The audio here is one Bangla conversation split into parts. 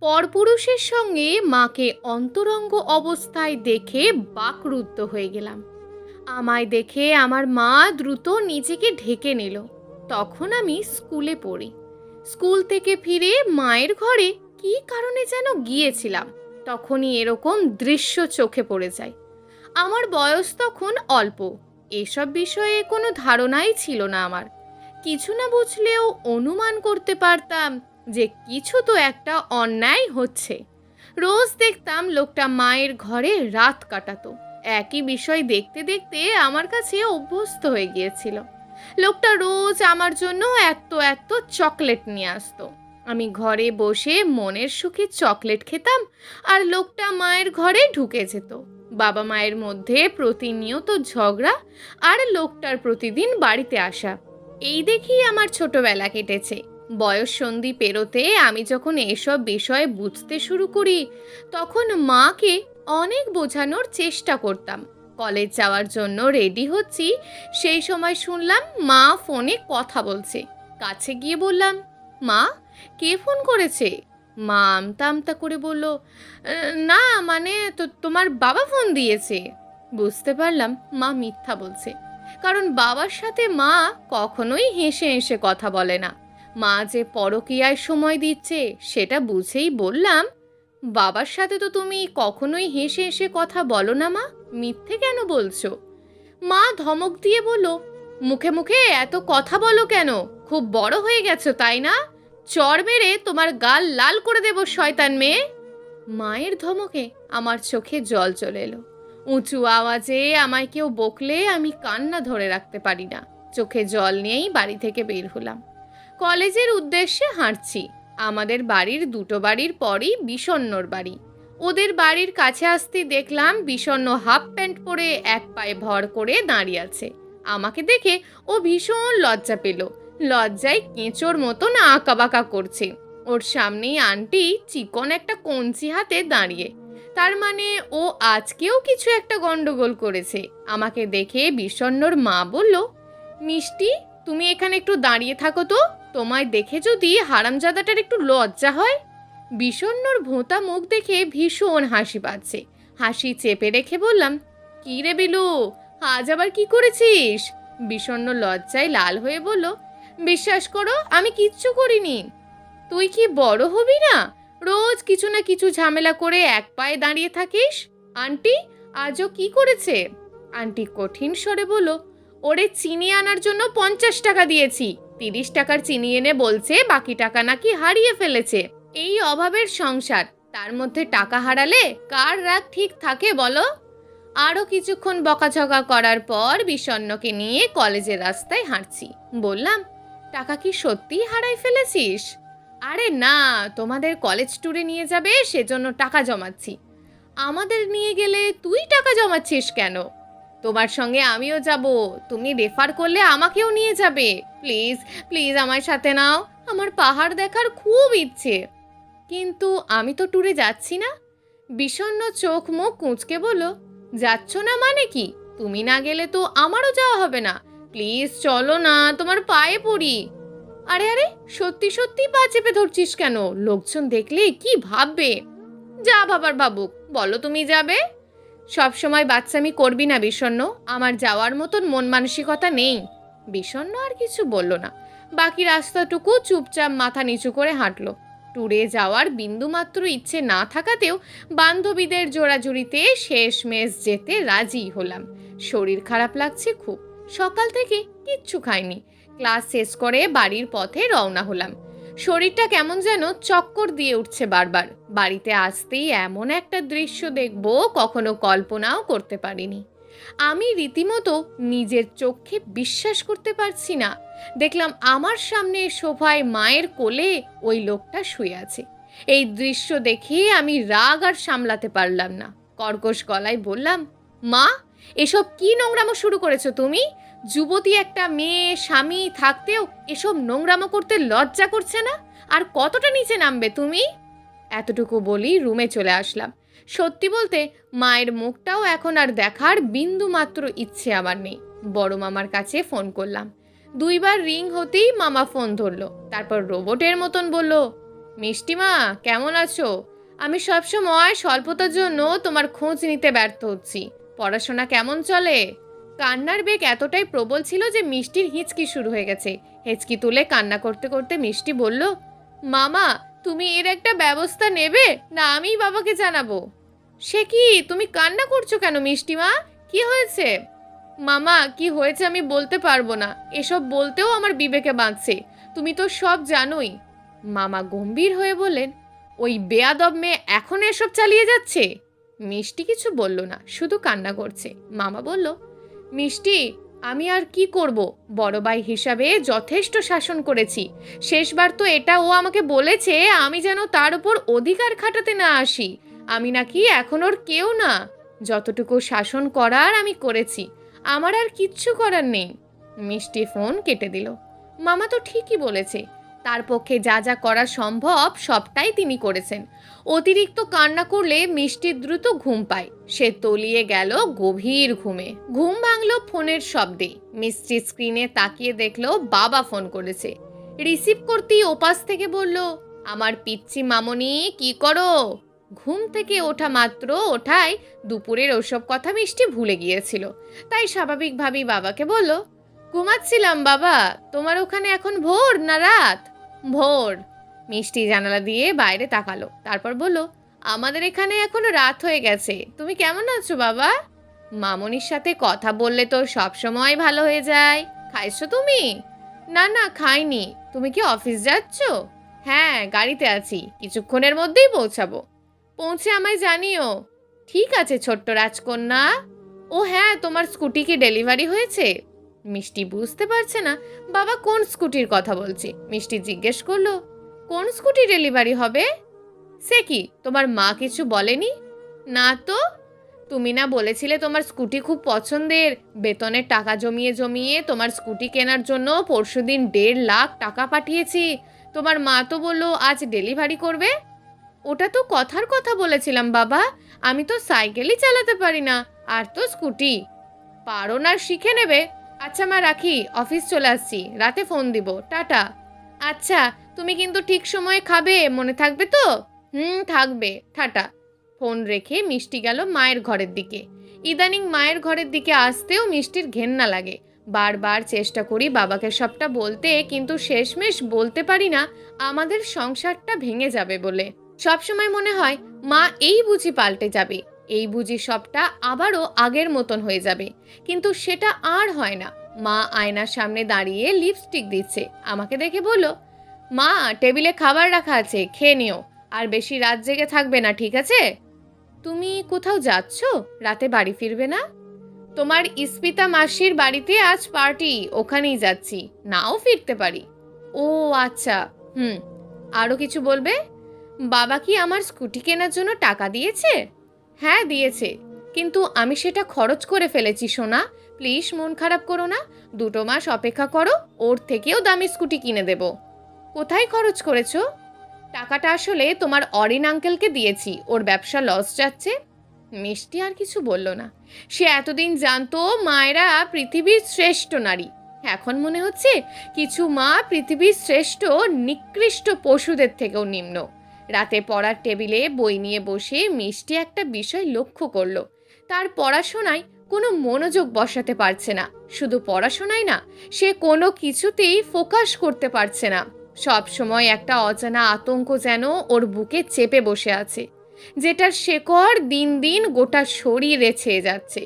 পরপুরুষের সঙ্গে মাকে অন্তরঙ্গ অবস্থায় দেখে বাকরুদ্ধ হয়ে গেলাম। আমায় দেখে আমার মা দ্রুত নিজেকে ঢেকে নিল। তখন আমি স্কুলে পড়ি। স্কুল থেকে ফিরে মায়ের ঘরে কী কারণে যেন গিয়েছিলাম, তখনই এরকম দৃশ্য চোখে পড়ে যায়। আমার বয়স তখন অল্প, এসব বিষয়ে কোনো ধারণাই ছিল না আমার। কিছু না বুঝলেও অনুমান করতে পারতাম যে কিছু তো একটা অন্যায় হচ্ছে। রোজ দেখতাম লোকটা মায়ের ঘরে রাত কাটাতো। একই বিষয় দেখতে দেখতে আমার কাছে অভ্যস্ত হয়ে গিয়েছিল। লোকটা রোজ আমার জন্য এত এত চকলেট নিয়ে আসতো। আমি ঘরে বসে মনের সুখে চকলেট খেতাম আর লোকটা মায়ের ঘরে ঢুকে যেত। বাবা মায়ের মধ্যে প্রতিনিয়ত ঝগড়া আর লোকটার প্রতিদিন বাড়িতে আসা। এই দেখেই আমার ছোটবেলা কেটেছে। বয়স সন্ধি পেরোতে আমি যখন এসব বিষয়ে বুঝতে শুরু করি, তখন মাকে অনেক বোঝানোর চেষ্টা করতাম। কলেজ যাওয়ার জন্য রেডি হচ্ছি, সেই সময় শুনলাম মা ফোনে কথা বলছে। কাছে গিয়ে বললাম, মা, কে ফোন করেছে? মা আমতা আমতা করে বলল না মানে তো তোমার বাবা ফোন দিয়েছে। বুঝতে পারলাম মা মিথ্যা বলছে। কারণ বাবার সাথে মা কখনোই হেসে হেসে কথা বলে না। মা যে পরকীয়ায় সময় দিচ্ছে, সেটা বুঝেই বললাম, বাবার সাথে তো তুমি কখনোই হেসে হেসে কথা বলো না মা, মিথ্যে কেন বলছো? মা ধমক দিয়ে বলো মুখে মুখে এত কথা বলো কেন? খুব বড় হয়ে গেছো, তাই না? চর মেরে তোমার গাল লাল করে দেব, শয়তান মেয়ে! মায়ের ধমকে আমার চোখে জল চলে এলো। উঁচু আওয়াজে আমায় কেউ বকলে আমি কান্না ধরে রাখতে পারি না। চোখে জল নিয়েই বাড়ি থেকে বের হলাম। কলেজের উদ্দেশ্যে হাঁটছি। আমাদের বাড়ির দুটো বাড়ির পরই বিষণ্ণর বাড়ি। ওদের বাড়ির কাছে আসতে দেখলাম বিষণ্ণ হাফ প্যান্ট পরে এক পায়ে ভর করে দাঁড়িয়ে আছে। আমাকে দেখে ও ভীষণ লজ্জা পেল। লজ্জায় কেঁচোর মতন আঁকাবাঁকা করছে। ওর সামনেই আন্টি চিকন একটা কঞ্চি হাতে দাঁড়িয়ে। তার মানে ও আজকেও কিছু একটা গন্ডগোল করেছে। আমাকে দেখে বিষণ্ণর মা বলল, মিষ্টি, তুমি এখানে একটু দাঁড়িয়ে থাকো তো। তোমায় দেখে যদি হারামজাদাটার একটু লজ্জা হয়? বিষণ্ণর ভোঁতা মুখ দেখে ভীষণ হাসি পাচ্ছে। হাসি চেপে রেখে বললাম, কি রে বিলু, আজ আবার কি করেছিস? বিষণ্ণ লজ্জায় লাল হয়ে বলল, বিশ্বাস করো, আমি কিচ্ছু করিনি। তুই কি বড় হবি না? রোজ কিছু না কিছু ঝামেলা করে এক পায়ে দাঁড়িয়ে থাকিস? আন্টি, আজও কি করেছে? আন্টি কঠিন স্বরে বলল, ওরে চিনি আনার জন্য পঞ্চাশ টাকা দিয়েছি। তিরিশ টাকার চিনি এনে বলছে, বাকি টাকা নাকি হারিয়ে ফেলেছে। এই অভাবের সংসার, তার মধ্যে টাকা হারালে কার রাগ ঠিক থাকে বলো? আরও কিছুক্ষণ বকাঝকা করার পর বিষণ্নকে নিয়ে কলেজের রাস্তায় হাঁটছি। বললাম, টাকা কি সত্যিই হারাই ফেলেছিস? আরে না, তোমাদের কলেজ ট্যুরে নিয়ে যাবে, সেজন্য টাকা জমাচ্ছি। আমাদের নিয়ে গেলে তুই টাকা জমাচ্ছিস কেন? তোমার সঙ্গে আমিও যাব। তুমি রেফার করলে আমাকেও নিয়ে যাবে। প্লিজ প্লিজ আমার সাথে নাও। আমার পাহাড় দেখার খুব ইচ্ছে। কিন্তু আমি তো ট্যুরে যাচ্ছি না। বিষণ্ণ চোখ মুখ কুঁচকে বলল, যাচ্ছ না মানে কি? তুমি না গেলে তো আমারও যাওয়া হবে না। প্লিজ চলো না, তোমার পায়ে পড়ি। আরে আরে, সত্যি সত্যি পা চেপে ধরছিস কেন? লোকজন দেখলে কি ভাববে? যা ভাবার বাবুক বলো তুমি যাবে? সব সময় বাচ্চামি করবি না, বিষণ্ণ। আমার যাওয়ার মতন মন মানসিকতা নেই। বিষণ্ণ আর কিছু বলল না। বাকি রাস্তাটুকু চুপচাপ মাথা নিচু করে হাঁটলো। ট্যুরে যাওয়ার বিন্দুমাত্র ইচ্ছে না থাকাতেও বান্ধবীদের জোড়াজুড়িতে শেষমেশ যেতে রাজি হলাম। শরীর খারাপ লাগছে খুব। সকাল থেকে কিচ্ছু খাইনি। ক্লাস শেষ করে বাড়ির পথে রওনা হলাম। শরীরটা কেমন যেন চক্কর দিয়ে উঠছে বারবার। বাড়িতে আসতেই এমন একটা দৃশ্য দেখব, কখনো কল্পনাও করতে পারিনি। আমি রীতিমতো নিজের চোখে বিশ্বাস করতে পারছি না। দেখলাম আমার সামনে সোফায় মায়ের কোলে ওই লোকটা শুয়ে আছে। এই দৃশ্য দেখে আমি রাগ আর সামলাতে পারলাম না। কর্কশ গলায় বললাম, মা, এসব কি নোংরামো শুরু করেছ তুমি? যুবতী একটা মেয়ে, স্বামী থাকতেও এসব নোংরামো করতে লজ্জা করছে না? আর কতটা নিচে নামবে তুমি? এতটুকু বলি রুমে চলে আসলাম। সত্যি বলতে, মায়ের মুখটাও এখন আর দেখার বিন্দু মাত্র ইচ্ছে আমার নেই। বড় মামার কাছে ফোন করলাম। দুইবার রিং হতেই মামা ফোন ধরলো। তারপর রোবটের মতন বলল মিষ্টিমা কেমন আছো? আমি সবসময় স্বল্পতার জন্য তোমার খোঁজ নিতে ব্যর্থ হচ্ছি। পড়াশোনা কেমন চলে? কান্নার বেগ এতটাই প্রবল ছিল যে মিষ্টির হিচকি শুরু হয়ে গেছে। হেঁচকি তুলে কান্না করতে করতে মিষ্টি বলল, মামা, তুমি এর একটা ব্যবস্থা নেবে? না, আমিই বাবাকে জানাব। সে কি? তুমি কান্না করছ কেন মিষ্টিমা কি হয়েছে? মামা, কি হয়েছে আমি বলতে পারব না। এসব বলতেও আমার বিবেকে বাঁধছে। তুমি তো সব জানোই। মামা গম্ভীর হয়ে বললেন, ওই বেয়াদব মেয়ে এখন এসব চালিয়ে যাচ্ছে? মিষ্টি কিছু বলল না, শুধু কান্না করছে। মামা বলল মিষ্টি, আমি আর কি করব? বড় ভাই হিসাবে যথেষ্ট শাসন করেছি। শেষবার তো এটা ও আমাকে বলেছে, আমি যেন তার উপর অধিকার খাটাতে না আসি। আমি নাকি এখন ওর কেউ না। যতটুকু শাসন করার আমি করেছি, আমার আর কিচ্ছু করার নেই। মিষ্টি ফোন কেটে দিল। মামা তো ঠিকই বলেছে, তার পক্ষে যা যা করা সম্ভব সবটাই তিনি করেছেন। অতিরিক্ত কান্না করলে মিষ্টি দ্রুত ঘুম পায়। সে তলিয়ে গেল গভীর ঘুমে। ঘুম ভাঙল ফোনের শব্দে। মিষ্টি স্ক্রিনে তাকিয়ে দেখল বাবা ফোন করেছে। রিসিভ করতেই ওপাশ থেকে বলল, আমার পিচ্ছি মামনি, কি করো? ঘুম থেকে ওঠা মাত্র ওঠায় দুপুরের ওসব কথা মিষ্টি ভুলে গিয়েছিল। তাই স্বাভাবিকভাবেই বাবাকে বলল, ঘুমাচ্ছিলাম বাবা। তোমার ওখানে এখন ভোর না রাত? ভোর। মিষ্টি জানালা দিয়ে বাইরে তাকালো। তারপর বলল, আমাদের এখানে এখন রাত হয়ে গেছে। তুমি কেমন আছো বাবা? মামনির সাথে কথা বললে তো সব সময় ভালো হয়ে যায়। খাইছো তুমি? না না, খাইনি। তুমি কি অফিস যাচ্ছ? হ্যাঁ গাড়িতে আছি। কিছুক্ষণের মধ্যেই পৌঁছাবো। পৌঁছে আমায় জানিও। ঠিক আছে, ছোট্ট রাজকন্যা। ও হ্যাঁ তোমার স্কুটি কি ডেলিভারি হয়েছে? মিষ্টি বুঝতে পারছে না। বাবা, কোন স্কুটির কথা বলছে? মিষ্টি জিজ্ঞেস করল কোন স্কুটি ডেলিভারি হবে? সে কি, তোমার মা কিছু বলেনি? না তো, তুমি না বলেছিলে তোমার স্কুটি খুব পছন্দের। বেতনের টাকা জমিয়ে জমিয়ে তোমার স্কুটি কেনার জন্য পরশুদিন দেড় লাখ টাকা পাঠিয়েছি। তোমার মা তো বলল, আজ ডেলিভারি করবে? ওটা তো কথার কথা বলেছিলাম, বাবা। আমি তো সাইকেলই চালাতে পারি না, আর তো স্কুটি। পারো না, শিখে নেবে। আচ্ছা মা, রাখি, অফিস চলে আসছি। রাতে ফোন দিব। টাটা। আচ্ছা তুমি কিন্তু ঠিক সময়ে খাবে, মনে থাকবে তো? হুম, থাকবে। ঠাটা ফোন রেখে মিষ্টি গেল মায়ের ঘরের দিকে। ইদানিং মায়ের ঘরের দিকে আসতেও মিষ্টির ঘেন্না লাগে। বারবার চেষ্টা করি বাবাকে সবটা বলতে, কিন্তু শেষমেশ বলতে পারি না, আমাদের সংসারটা ভেঙে যাবে বলে। সবসময় মনে হয়, মা এই বুঝি পাল্টে যাবে। এই বুঝি সবটা আবারও আগের মতন হয়ে যাবে। কিন্তু সেটা আর হয় না। মা আয়নার সামনে দাঁড়িয়ে লিপস্টিক দিচ্ছে। আমাকে দেখে বলল মা, টেবিলে খাবার রাখা আছে, খেয়ে নিও। আর বেশি রাত জেগে থাকবে না, ঠিক আছে? তুমি কোথাও যাচ্ছ? রাতে বাড়ি ফিরবে না? তোমার ইস্পিতা মাসির বাড়িতে আজ পার্টি, ওখানেই যাচ্ছি। নাও ফিরতে পারি। ও আচ্ছা হুম। আরও কিছু বলবে? বাবা কি আমার স্কুটি কেনার জন্য টাকা দিয়েছে? হ্যাঁ দিয়েছে। কিন্তু আমি সেটা খরচ করে ফেলেছি, সোনা। প্লিজ মন খারাপ করো না। দুটো মাস অপেক্ষা করো, ওর থেকেও দামি স্কুটি কিনে দেব। কোথায় খরচ করেছ? টাকাটা আসলে তোমার অরিন আঙ্কেলকে দিয়েছি, ওর ব্যবসা লস যাচ্ছে। মিষ্টি আর কিছু বলল না। সে এতদিন জানতো মায়েরা পৃথিবীর শ্রেষ্ঠ নারী। এখন মনে হচ্ছে কিছু মা পৃথিবীর শ্রেষ্ঠ, নিকৃষ্ট পশুদের থেকেও নিম্ন। রাতে পড়ার টেবিলে বই নিয়ে বসে মিষ্টি একটা বিষয় লক্ষ্য করল। তার পড়াশোনায় কোনো মনোযোগ বসাতে পারছে না। শুধু পড়াশোনায় না, সে কোনো কিছুতেই ফোকাস করতে পারছে না। সব সময় একটা অজানা আতঙ্ক যেন ওর বুকে চেপে বসে আছে, যেটার শেকড় দিন দিন গোটা শরীরে ছেয়ে যাচ্ছে।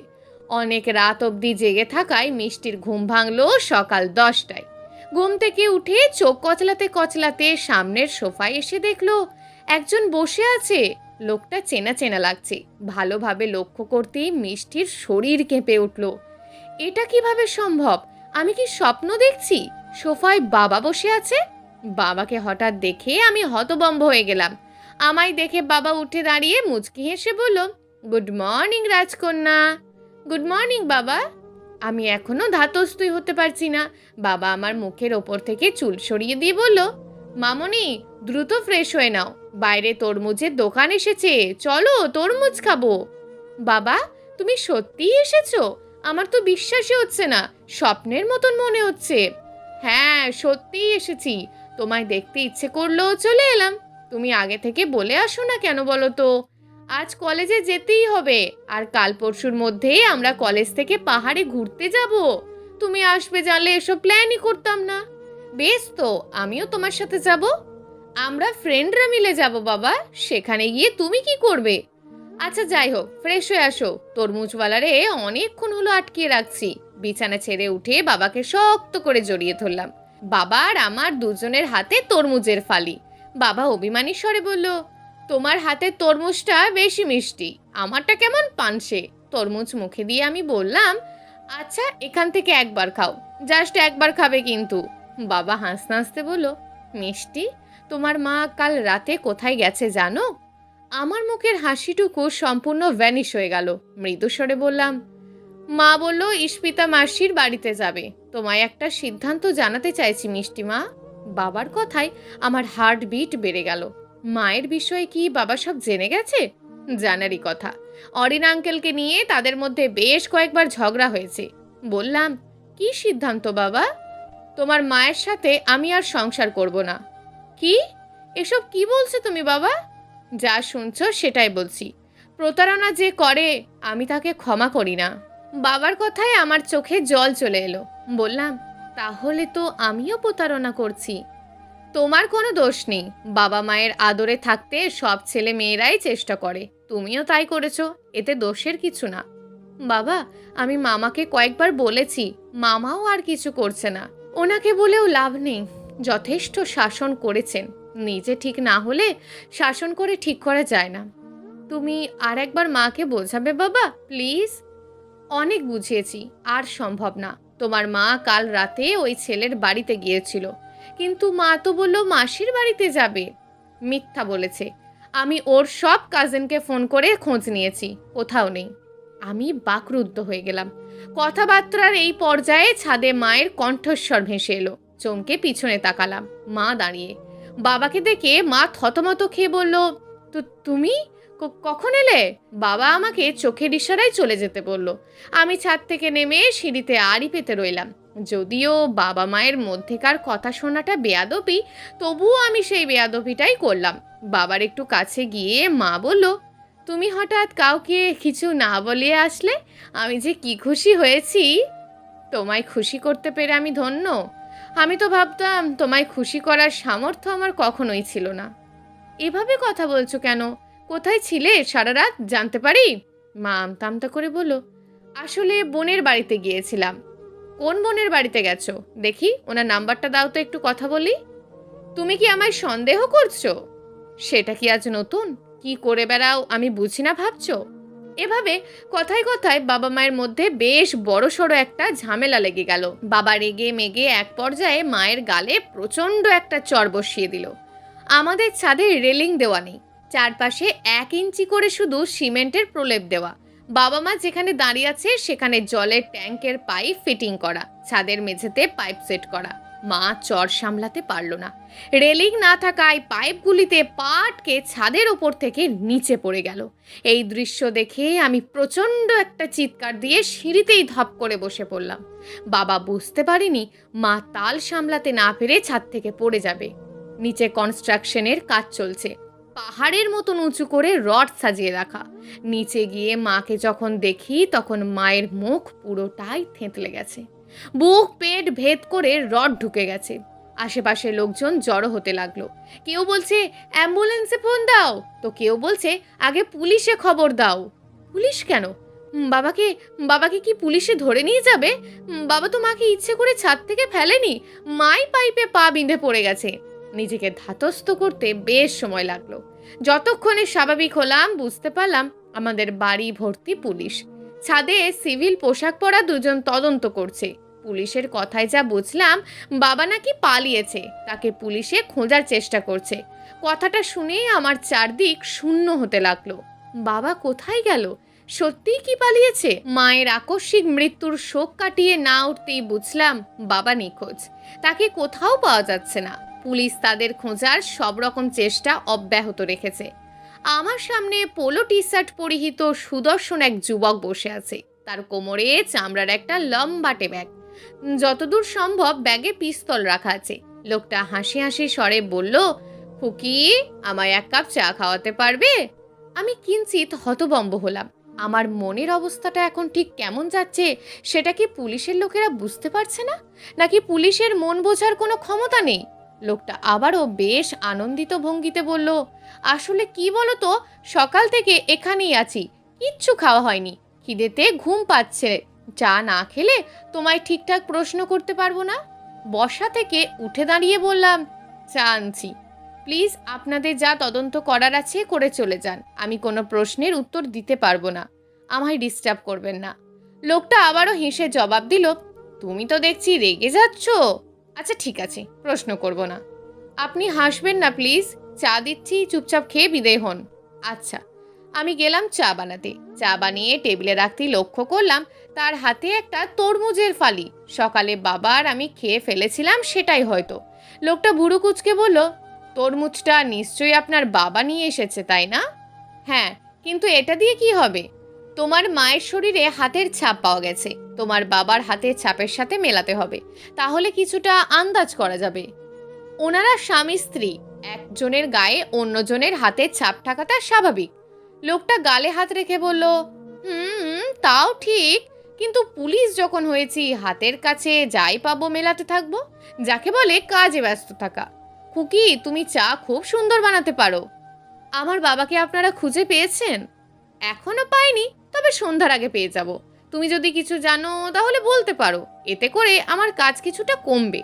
অনেক রাত অবধি জেগে থাকায় মিষ্টির ঘুম ভাঙলো সকাল দশটায়। ঘুম থেকে উঠে চোখ কচলাতে কচলাতে সামনের সোফায় এসে দেখল, একজন বসে আছে। লোকটা চেনা চেনা লাগছে। ভালোভাবে লক্ষ্য করতেই মিষ্টির শরীর কেঁপে উঠল। এটা কীভাবে সম্ভব? আমি কি স্বপ্ন দেখছি? সোফায় বাবা বসে আছে? বাবাকে হঠাৎ দেখে আমি হতবম্ব হয়ে গেলাম। আমায় দেখে বাবা উঠে দাঁড়িয়ে মুচকি হেসে বলল, গুড মর্নিং, রাজকন্যা। গুড মর্নিং, বাবা। আমি এখনও ধাতস্থই হতে পারছি না। বাবা আমার মুখের ওপর থেকে চুল সরিয়ে দিয়ে বলল, মামনি, দ্রুত ফ্রেশ হয়ে নাও। বাইরে তরমুজের দোকান এসেছে। চলো, তরমুজ খাব। বাবা, তুমি সত্যিই এসেছ? আমার তো বিশ্বাসই হচ্ছে না। স্বপ্নের মতন মনে হচ্ছে। হ্যাঁ সত্যিই এসেছি। তোমায় দেখতে ইচ্ছে করল চলে এলাম। তুমি আগে থেকে বলে আসো না কেন বলো তো? আজ কলেজে যেতেই হবে। আর কাল পরশুর মধ্যেই আমরা কলেজ থেকে পাহাড়ে ঘুরতে যাব। তুমি আসবে জানলে এসব প্ল্যানই করতাম না। বেশ তো, আমিও তোমার সাথে যাব। আমরা ফ্রেন্ডরা মিলে যাব বাবা। সেখানে গিয়ে তুমি কি করবে? আচ্ছা যাই হোক, ফ্রেশ হয়ে আসো। তরমুজওয়ালারে অনেকক্ষণ হলো আটকিয়ে রাখছি। বিছানা ছেড়ে উঠে বাবাকে শক্ত করে জড়িয়ে ধরলাম। বাবা আর আমার দুজনের হাতে তরমুজের ফালি। বাবা অভিমানী স্বরে বলল, তোমার হাতে তরমুজটা বেশি মিষ্টি, আমারটা কেমন পানসে? তরমুজ মুখে দিয়ে আমি বললাম আচ্ছা এখান থেকে একবার খাও, জাস্ট একবার খাবে কিন্তু। বাবা হাসতে হাসতে বলল, মিষ্টি? তোমার মা কাল রাতে কোথায় গেছে জানো? আমার মুখের হাসিটুকু সম্পূর্ণ ভ্যানিশ হয়ে গেল। মৃদুস্বরে বললাম মা বলল ইস্পিতা মাসির বাড়িতে যাবে। তোমায় একটা সিদ্ধান্ত জানাতে চাইছি মিষ্টি মা। বাবার কথায় আমার হার্ট বিট বেড়ে গেল। মায়ের বিষয়ে কি বাবা সব জেনে গেছে? জানারই কথা। অরিন আঙ্কেলকে নিয়ে তাদের মধ্যে বেশ কয়েকবার ঝগড়া হয়েছে। বললাম, কি সিদ্ধান্ত বাবা? তোমার মায়ের সাথে আমি আর সংসার করব না। কি? এসব কি বলছো তুমি বাবা? যা শুনছো সেটাই বলছি। প্রতারণা যে করে, আমি তাকে ক্ষমা করি না। বাবার কথায় আমার চোখে জল চলে এলো। বললাম, তাহলে তো আমিও প্রতারণা করছি। তোমার কোনো দোষ নেই। বাবা মায়ের আদরে থাকতে সব ছেলে মেয়েরাই চেষ্টা করে। তুমিও তাই করেছ, এতে দোষের কিছু না। বাবা, আমি মামাকে কয়েকবার বলেছি, মামাও আর কিছু করছে না। ওনাকে বলেও লাভ নেই। যথেষ্ট শাসন করেছেন। নিজে ঠিক না হলে শাসন করে ঠিক করা যায় না। তুমি আর একবার মাকে বোঝাবে বাবা, প্লিজ? অনেক বুঝিয়েছি, আর সম্ভব না। তোমার মা কাল রাতে ওই ছেলের বাড়িতে গিয়েছিল। কিন্তু মা তো বলল, মাসির বাড়িতে যাবে। মিথ্যা বলেছে। আমি ওর সব কাজিনকে ফোন করে খোঁজ নিয়েছি, কোথাও নেই। আমি বাকরুদ্ধ হয়ে গেলাম। কথাবার্তার এই পর্যায়ে ছাদে মায়ের কণ্ঠস্বর ভেসে এলো। চমকে পিছনে তাকালাম, মা দাঁড়িয়ে। বাবাকে দেখে মা থতমত খেয়ে বলল, তো, তুমি? কখন এলে? বাবা আমাকে চোখের ইশারায় চলে যেতে বলল। আমি ছাদ থেকে নেমে সিঁড়িতে আড়ি পেতে রইলাম। যদিও বাবা মায়ের মধ্যেকার কথা শোনাটা বেয়াদবি, তবুও আমি সেই বেয়াদবিটাই করলাম। বাবার একটু কাছে গিয়ে মা বলল, তুমি হঠাৎ কাউকে কিছু না বলিয়ে আসলে? আমি যে কি খুশি হয়েছি? তোমায় খুশি করতে পেরে আমি ধন্য। আমি তো ভাবতাম তোমায় খুশি করার সামর্থ্য আমার কখনোই ছিল না। এভাবে কথা বলছো কেন? কোথায় ছিলে? সারা রাত? জানতে পারি? মা আমতা আমতা করে বলল, আসলে বোনের বাড়িতে গিয়েছিলাম। কোন বোনের বাড়িতে গেছো? দেখি, ওনার নাম্বারটা দাও তো একটু কথা বলি। তুমি কি আমায় সন্দেহ করছ? সেটা কি আজ নতুন? কি করে বেড়াও, আমি বুঝি না ভাবছ? এভাবে কথায় কথায় বাবা মায়ের মধ্যে বেশ বড় সড়ো একটা ঝামেলা লেগে গেল। বাবা রেগে মেগে এক পর্যায়ে মায়ের গালে প্রচণ্ড একটা চর বসিয়ে দিল। আমাদের ছাদে রেলিং দেওয়া নেই। চারপাশে এক ইঞ্চি করে শুধু সিমেন্টের প্রলেপ দেওয়া। বাবা মা যেখানে দাঁড়িয়ে আছে, সেখানে জলের ট্যাঙ্কের পাইপ ফিটিং করা, ছাদের মেঝেতে পাইপ সেট করা। মা চর সামলাতে পারল না। রেলিং না থাকায় পাইপগুলিতে পাটকে ছাদের ওপর থেকে নিচে পড়ে গেল। এই দৃশ্য দেখে আমি প্রচণ্ড একটা চিৎকার দিয়ে সিঁড়িতেই ধপ করে বসে পড়লাম। বাবা বুঝতে পারিনি, মা তাল সামলাতে না পেরে ছাদ থেকে পড়ে যাবে। নিচে কনস্ট্রাকশনের কাজ চলছে। পাহাড়ের মতন উঁচু করে রড সাজিয়ে রাখা। নিচে গিয়ে মাকে যখন দেখি, তখন মায়ের মুখ পুরোটাই থেঁতলে গেছে। বুক, পেট ভেদ করে রড ঢুকে গেছে। আশেপাশে লোকজন জড়ো হতে লাগল। কেউ বলছে, অ্যাম্বুলেন্সে ফোন দাও। তো কেউ বলছে, আগে পুলিশে খবর দাও। পুলিশ কেন? বাবাকে বাবাকে কি পুলিশে ধরে নিয়ে যাবে? বাবা তো মাকে ইচ্ছে করে ছাদ থেকে ফেলেনি। মাই পাইপে পা বিঁধে পড়ে গেছে। নিজেকে ধাতস্থ করতে বেশ সময় লাগল। যতক্ষণে স্বাভাবিক হলাম, বুঝতে পারলাম আমাদের বাড়ি ভর্তি পুলিশ। ছাদে সিভিল পোশাক পরা দুজন তদন্ত করছে। পুলিশের কথায় যা বুঝলাম, বাবা নাকি পালিয়েছে, তাকে পুলিশে খোঁজার চেষ্টা করছে। কথাটা শুনে আমার চারদিক শূন্য হতে লাগল। বাবা কোথায় গেল? সত্যিই কি পালিয়েছে? মায়ের আকস্মিক মৃত্যুর শোক কাটিয়ে না উঠতেই বুঝলাম বাবা নিখোঁজ। তাকে কোথাও পাওয়া যাচ্ছে না। পুলিশ তাদের খোঁজার সব রকম চেষ্টা অব্যাহত রেখেছে। আমার সামনে পোলো টি শার্ট পরিহিত সুদর্শন এক যুবক বসে আছে। তার কোমরে চামড়ার একটা লম্বাটে ব্যাগ। যতদূর সম্ভব ব্যাগে পিস্তল রাখা আছে। লোকটা হাসি হাসি স্বরে বলল খুকি আমায় এক কাপ চা খাওয়াতে পারবে? আমি কিঞ্চিত হতবম্ব হলাম। আমার মনের অবস্থাটা এখন ঠিক কেমন যাচ্ছে সেটা কি পুলিশের লোকেরা বুঝতে পারছে না? নাকি পুলিশের মন বোঝার কোনো ক্ষমতা নেই? লোকটা আবারও বেশ আনন্দিত ভঙ্গিতে বলল, আসলে কি বলো তো সকাল থেকে এখানেই আছি, কিচ্ছু খাওয়া হয়নি, খিদেতে ঘুম পাচ্ছে, চা না খেলে তোমায় ঠিকঠাক প্রশ্ন করতে পারব না? বসা থেকে উঠে দাঁড়িয়ে বললাম, চা আনছি, প্লিজ আপনাদের যা তদন্ত করার আছে করে চলে যান, আমি কোনো প্রশ্নের উত্তর দিতে পারব না, আমায় ডিস্টার্ব করবেন না। লোকটা আবারও হেসে জবাব দিল, তুমি তো দেখছি রেগে যাচ্ছ। আচ্ছা ঠিক আছে, প্রশ্ন করব না। আপনি হাসবেন না, প্লিজ। চা দিচ্ছি, চুপচাপ খেয়ে বিদেয় হন। আচ্ছা আমি গেলাম চা বানাতে। চা বানিয়ে টেবিলে রাখতেই লক্ষ্য করলাম, তার হাতে একটা তরমুজের ফালি। সকালে বাবা আর আমি খেয়ে ফেলেছিলাম, সেটাই হয়তো। লোকটা বুড়ো কুচকে বলল, তরমুজটা নিশ্চয়ই আপনার বাবা নিয়ে এসেছে, তাই না? হ্যাঁ কিন্তু এটা দিয়ে কি হবে? তোমার মায়ের শরীরে হাতের ছাপ পাওয়া গেছে। তোমার বাবার হাতের ছাপের সাথে মেলাতে হবে। তাহলে কিছুটা আন্দাজ করা যাবে। ওনারা স্বামী স্ত্রী। একজনের গায়ে অন্যজনের হাতের ছাপ থাকাটা স্বাভাবিক। লোকটা গালে হাত রেখে বলল, হুম, তাও ঠিক। কিন্তু পুলিশ যখন হয়েছি, হাতের কাছে যাই পাবো মেলাতে থাকব। যাকে বলে কাজে ব্যস্ত থাকা। খুকি, তুমি চা খুব সুন্দর বানাতে পারো। আমার বাবাকে আপনারা খুঁজে পেয়েছেন? এখনও পাইনি। তবে সন্ধ্যার আগে পেয়ে যাব। তুমি যদি কিছু জানো, তাহলে বলতে পারো। এতে করে আমার কাজ কিছুটা কমবে।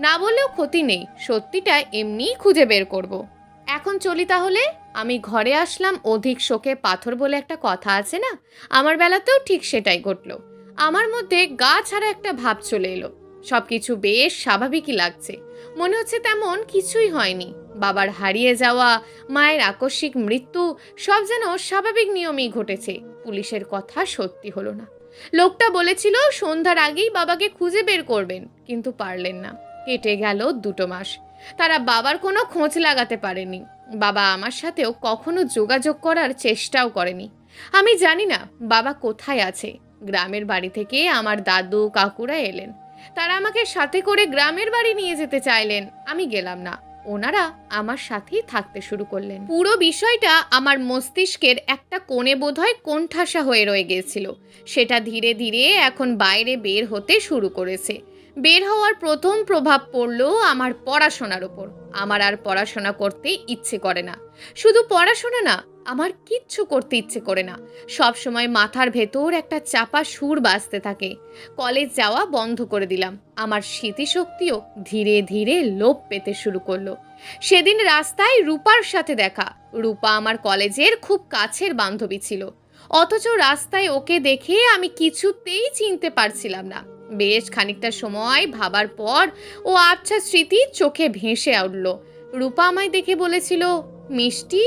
না বললেও ক্ষতি নেই। সত্যিটা এমনিই খুঁজে বের করব। এখন চলি তাহলে। আমি ঘরে আসলাম। অধিক শোকে পাথর বলে একটা কথা আছে না? আমার বেলাতেও ঠিক সেটাই ঘটলো। আমার মধ্যে গা ছাড়া একটা ভাব চলে এলো। সব কিছু বেশ স্বাভাবিকই লাগছে। মনে হচ্ছে তেমন কিছুই হয়নি। বাবার হারিয়ে যাওয়া, মায়ের আকস্মিক মৃত্যু, সব যেন স্বাভাবিক নিয়মেই ঘটেছে। পুলিশের কথা সত্যি হলো না। লোকটা বলেছিল সন্ধ্যার আগেই বাবাকে খুঁজে বের করবেন, কিন্তু পারলেন না। কেটে গেল দুটো মাস। তারা বাবার কোনো খোঁজ লাগাতে পারেনি। বাবা আমার সাথেও কখনো যোগাযোগ করার চেষ্টাও করেনি। আমি জানি না বাবা কোথায় আছে। গ্রামের বাড়ি থেকে আমার দাদু, কাকুরা এলেন। তারা আমাকে সাথে করে গ্রামের বাড়ি নিয়ে যেতে চাইলেন। আমি গেলাম না। ওনারা আমার সাথেই থাকতে শুরু করলেন। পুরো বিষয়টা আমার মস্তিষ্কের একটা কোণে বোধহয় কোণঠাসা হয়ে রয়ে গিয়েছিল। সেটা ধীরে ধীরে এখন বাইরে বের হতে শুরু করেছে। বের হওয়ার প্রথম প্রভাব পড়ল আমার পড়াশোনার ওপর আমার আর পড়াশোনা করতে ইচ্ছে করে না। শুধু পড়াশোনা না আমার কিচ্ছু করতে ইচ্ছে করে না। সব সময় মাথার ভেতর একটা চাপা সুর বাজতে থাকে। কলেজ যাওয়া বন্ধ করে দিলাম। আমার স্মৃতিশক্তিও ধীরে ধীরে লোপ পেতে শুরু করল। সেদিন রাস্তায় রূপার সাথে দেখা। রূপা আমার কলেজের খুব কাছের বান্ধবী ছিল। অথচ রাস্তায় ওকে দেখে আমি কিছুতেই চিনতে পারছিলাম না। বেশ খানিকটা সময় ভাবার পর ও আবছা স্মৃতি চোখে ভেসে উঠল। রূপা আমায় দেখে বলেছিল, মিষ্টি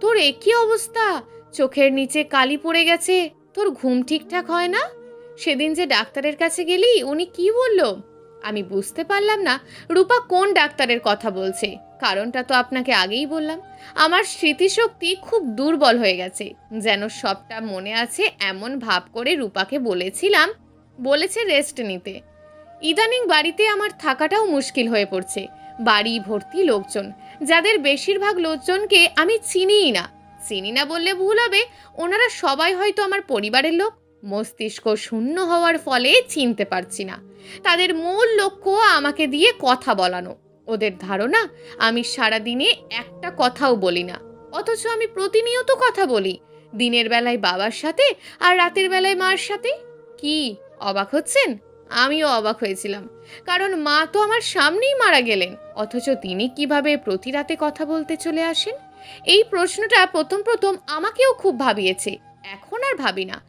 তোর একই অবস্থা। চোখের নিচে কালি পড়ে গেছে। তোর ঘুম ঠিকঠাক হয় না? সেদিন যে ডাক্তারের কাছে গেলি, উনি কি বলল? আমি বুঝতে পারলাম না রূপা কোন ডাক্তারের কথা বলছে। কারণটা তো আপনাকে আগেই বললাম। আমার স্মৃতিশক্তি খুব দুর্বল হয়ে গেছে। যেন সবটা মনে আছে এমন ভাব করে রূপাকে বলেছিলাম, বলেছে রেস্ট নিতে। ইদানিং বাড়িতে আমার থাকাটাও মুশকিল হয়ে পড়ছে। বাড়ি ভর্তি লোকজন। যাদের বেশিরভাগ লোকজনকে আমি চিনিই না। চিনি না বললে ভুল হবে। ওনারা সবাই হয়তো আমার পরিবারের লোক। মস্তিষ্ক শূন্য হওয়ার ফলে চিনতে পারছি না। তাদের মূল লক্ষ্য আমাকে দিয়ে কথা বলানো। ওদের ধারণা, আমি সারাদিনে একটা কথাও বলি না। অথচ আমি প্রতিনিয়ত কথা বলি। দিনের বেলায় বাবার সাথে আর রাতের বেলায় মার সাথে। কি, অবাক হচ্ছেন? আমিও অবাক হয়েছিলাম। কারণ মা তো আমার সামনেই মারা গেলেন। অথচ তিনি কীভাবে প্রতি রাতে কথা বলতে চলে আসেন? এই প্রশ্নটা প্রথম প্রথম আমাকেও খুব ভাবিয়েছে। এখন আর ভাবি না।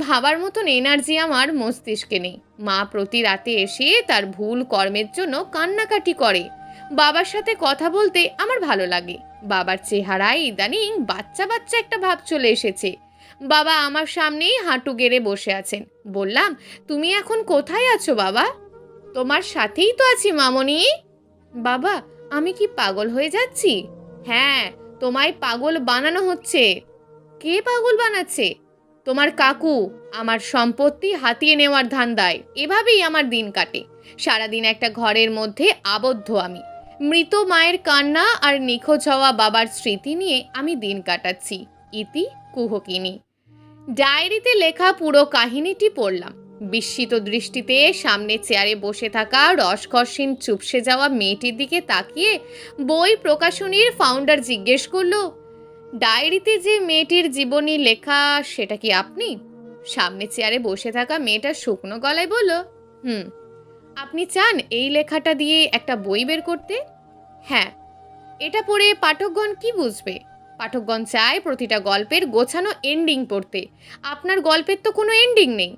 ভাবার মতন এনার্জি আমার মস্তিষ্কে নেই। মা প্রতি রাতে এসে তার ভুল কর্মের জন্য কান্নাকাটি করে। বাবার সাথে কথা বলতে আমার ভালো লাগে। বাবার চেহারায় ইদানিং বাচ্চা বাচ্চা একটা ভাব চলে এসেছে। বাবা আমার সামনেই হাঁটু গেড়ে বসে আছেন। বললাম, তুমি এখন কোথায় আছো বাবা? তোমার সাথেই তো আছি মামনি। বাবা, আমি কি পাগল হয়ে যাচ্ছি? হ্যাঁ তোমায় পাগল বানানো হচ্ছে। কে পাগল বানাচ্ছে? তোমার কাকু, আমার সম্পত্তি হাতিয়ে নেওয়ার ধান্দায়। এভাবেই আমার দিন কাটে। সারাদিন একটা ঘরের মধ্যে আবদ্ধ আমি। মৃত মায়ের কান্না আর নিখোঁজ হওয়া বাবার স্মৃতি নিয়ে আমি দিন কাটাচ্ছি। ইতি কুহকিনী। ডায়েরিতে লেখা পুরো কাহিনীটি পড়লাম। বিস্মিত দৃষ্টিতে সামনে চেয়ারে বসে থাকা রসকসীন চুপসে যাওয়া মেয়েটির দিকে তাকিয়ে বই প্রকাশনীর ফাউন্ডার জিজ্ঞেস করল, ডায়েরিতে যে মেয়েটির জীবনী লেখা, সেটা কি আপনি? সামনে চেয়ারে বসে থাকা মেয়েটা শুকনো গলায় বলল, হুম। আপনি চান এই লেখাটা দিয়ে একটা বই বের করতে? হ্যাঁ। এটা পড়ে পাঠকগণ কি বুঝবে? পাঠকগণ চায় প্রতিটা গল্পের গোছানো এন্ডিং পড়তে। আপনার গল্পের তো কোনো এন্ডিং নেই।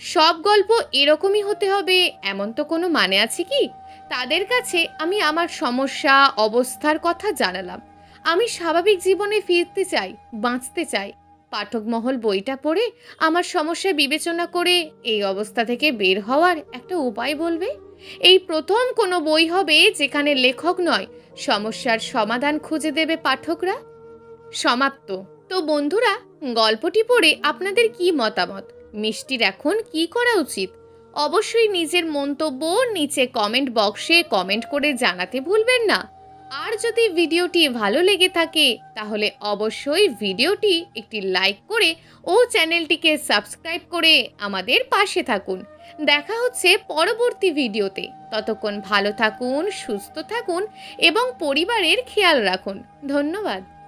সব গল্প এরকমই হতে হবে, এমন তো কোনো মানে আছে কি? তাদের কাছে আমি আমার সমস্যা, অবস্থার কথা জানালাম। আমি স্বাভাবিক জীবনে ফিরতে চাই, বাঁচতে চাই। পাঠক মহল বইটা পড়ে আমার সমস্যা বিবেচনা করে এই অবস্থা থেকে বের হওয়ার একটা উপায় বলবে? এই প্রথম কোনো বই হবে যেখানে লেখক নয়, সমস্যার সমাধান খুঁজে দেবে পাঠকরা? সমাপ্ত। তো বন্ধুরা, গল্পটি পড়ে আপনাদের কি মতামত? মিষ্টির এখন কি করা উচিত? অবশ্যই নিজের মন্তব্য নিচে কমেন্ট বক্সে কমেন্ট করে জানাতে ভুলবেন না। আর যদি ভিডিওটি ভালো লেগে থাকে, তাহলে অবশ্যই ভিডিওটি একটি লাইক করে ও চ্যানেলটিকে সাবস্ক্রাইব করে আমাদের পাশে থাকুন। দেখা হচ্ছে পরবর্তী ভিডিওতে। ততক্ষণ ভালো থাকুন, সুস্থ থাকুন এবং পরিবারের খেয়াল রাখুন। ধন্যবাদ।